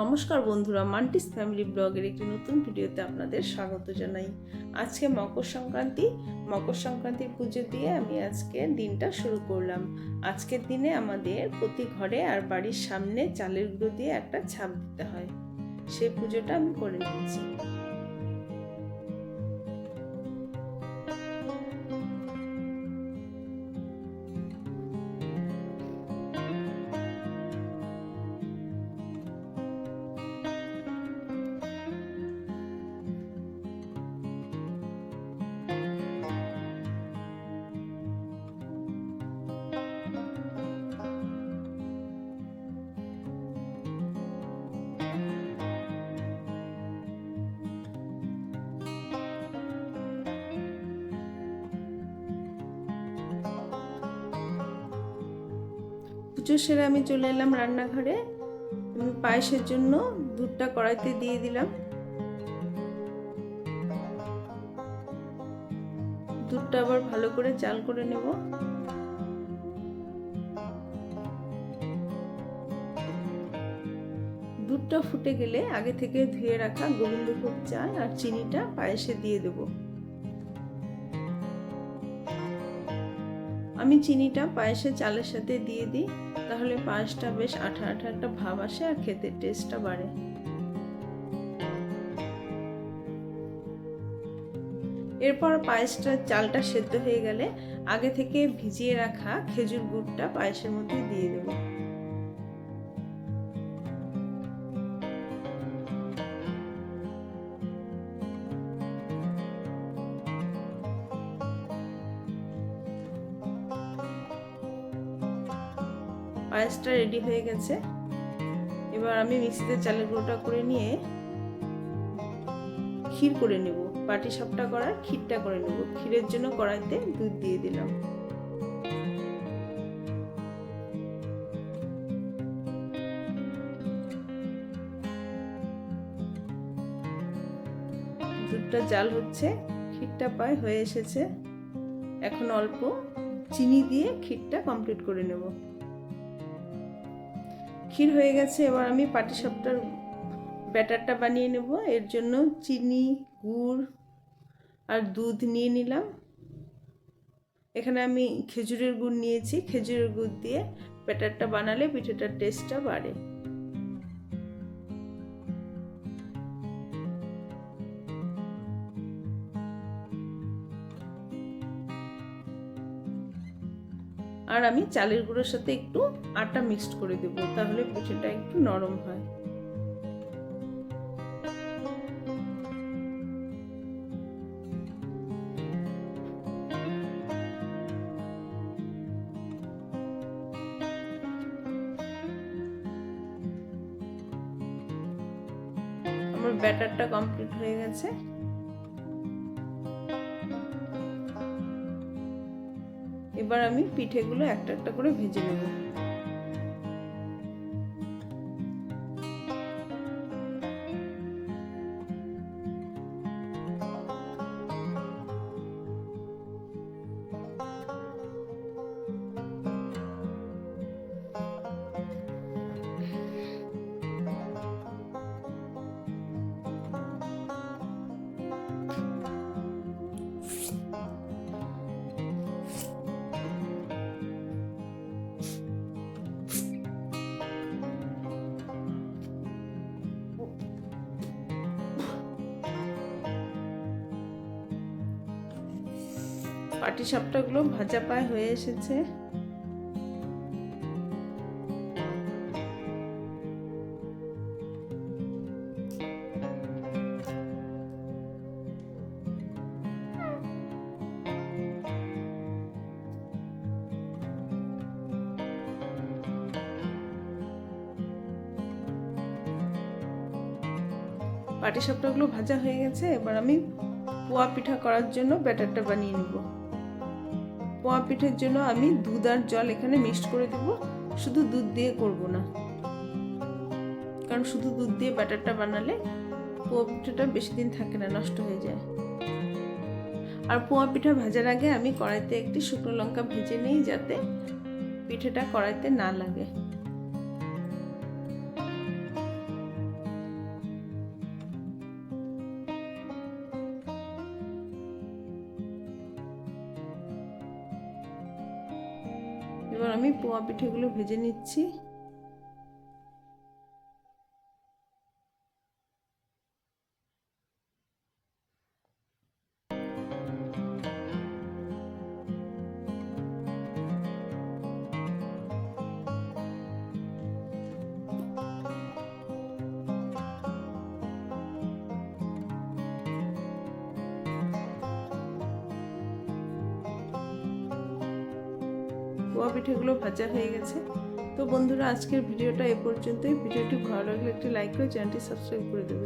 নমস্কার বন্ধুরা মান্টিস ফ্যামিলি ব্লগের একটি নতুন ভিডিওতে আপনাদের স্বাগত জানাই। আজকে মকর সংক্রান্তি, মকর সংক্রান্তির পুজো দিয়ে আমি আজকে দিনটা শুরু করলাম। আজকের দিনে আমাদের প্রতি ঘরে আর বাড়ির সামনে চালের গুঁড়ো দিয়ে একটা ছাপ দিতে হয়। সেই পুজোটা আমি করে নিচ্ছি পুজো সেরে আমি চলে এলাম রান্নাঘরে। আমি পায়েসের জন্য দুধটা কড়াইতে দিয়ে দিলাম। দুধটা আবার ভালো করে চাল করে নেব। দুধটা ফুটে গেলে আগে থেকে ধুয়ে রাখা গোবিন্দভোগ চাল আর চিনিটা পায়েসে দিয়ে দেবো। আমি চিনিটা পায়েসে চালের সাথে দিয়ে দিই, তাহলে পায়েসটা বেশ আঠা আঠা একটা ভাব আসে আর খেতে টেস্টটা বাড়ে। এরপর পায়েসটা চালটা সেদ্ধ হয়ে গেলে আগে থেকে ভিজিয়ে রাখা খেজুর গুড়টা পায়েসের মধ্যে দিয়ে দেবো। পায়েসটা রেডি হয়ে গেছে। এবার আমি মিক্সিতে চালের গুঁড়োটা করে নিয়ে ক্ষীর করে নেব। পাটি সাপটা করার ক্ষীরটা করে নেব। ক্ষীরের জন্য কড়াইতে দুধ দিয়ে দিলাম। দুধটা জাল হচ্ছে, ক্ষীরটা প্রায় হয়ে এসেছে। এখন অল্প চিনি দিয়ে ক্ষীরটা কমপ্লিট করে নেব। ক্ষীর হয়ে গেছে, এবার আমি পাটিসাপটার ব্যাটারটা বানিয়ে নেব। এর জন্য চিনি, গুড় আর দুধ নিয়ে নিলাম। এখানে আমি খেজুরের গুড় নিয়েছি। খেজুরের গুড় দিয়ে ব্যাটারটা বানালে পিঠেটার টেস্টটা বাড়ে। আর আমি চালের গুঁড়োর সাথে একটু আটা মিক্সড করে দেবো, তাহলে পিঠেটা একটু নরম হয়। আমার ব্যাটারটা কমপ্লিট হয়ে গেছে। এবার আমি পিঠেগুলো একটা একটা করে ভেজে নেব। পাটি সাপটাগুলো ভাজা পায় হয়ে এসেছে। পাটি সাপটাগুলো ভাজা হয়ে গেছে, এবার আমি পোয়া পিঠা করার জন্য ব্যাটারটা বানিয়ে নেব। পোয়া পিঠের জন্য আমি দুধ আর জল এখানে মিক্সড করে দেব। শুধু দুধ দিয়ে করব না। কারণ শুধু দুধ দিয়ে ব্যাটারটা বানালে পোয়া পিঠাটা বেশি দিন থাকে না, নষ্ট হয়ে যায়। আর পোয়া পিঠা ভাজার আগে আমি কড়াইতে একটি শুকনো লঙ্কা ভেজে নিই যাতে পিঠেটা কড়াইতে না লাগে। এবার আমি পোয়া পিঠেগুলো ভেজে নিচ্ছি। পোয়া পিঠেগুলো ভাজা হয়ে গেছে। তো বন্ধুরা, আজকের ভিডিওটা এ পর্যন্তই। ভিডিওটি ভালো লাগলে একটি লাইক করে চ্যানেলটি সাবস্ক্রাইব করে দেবে।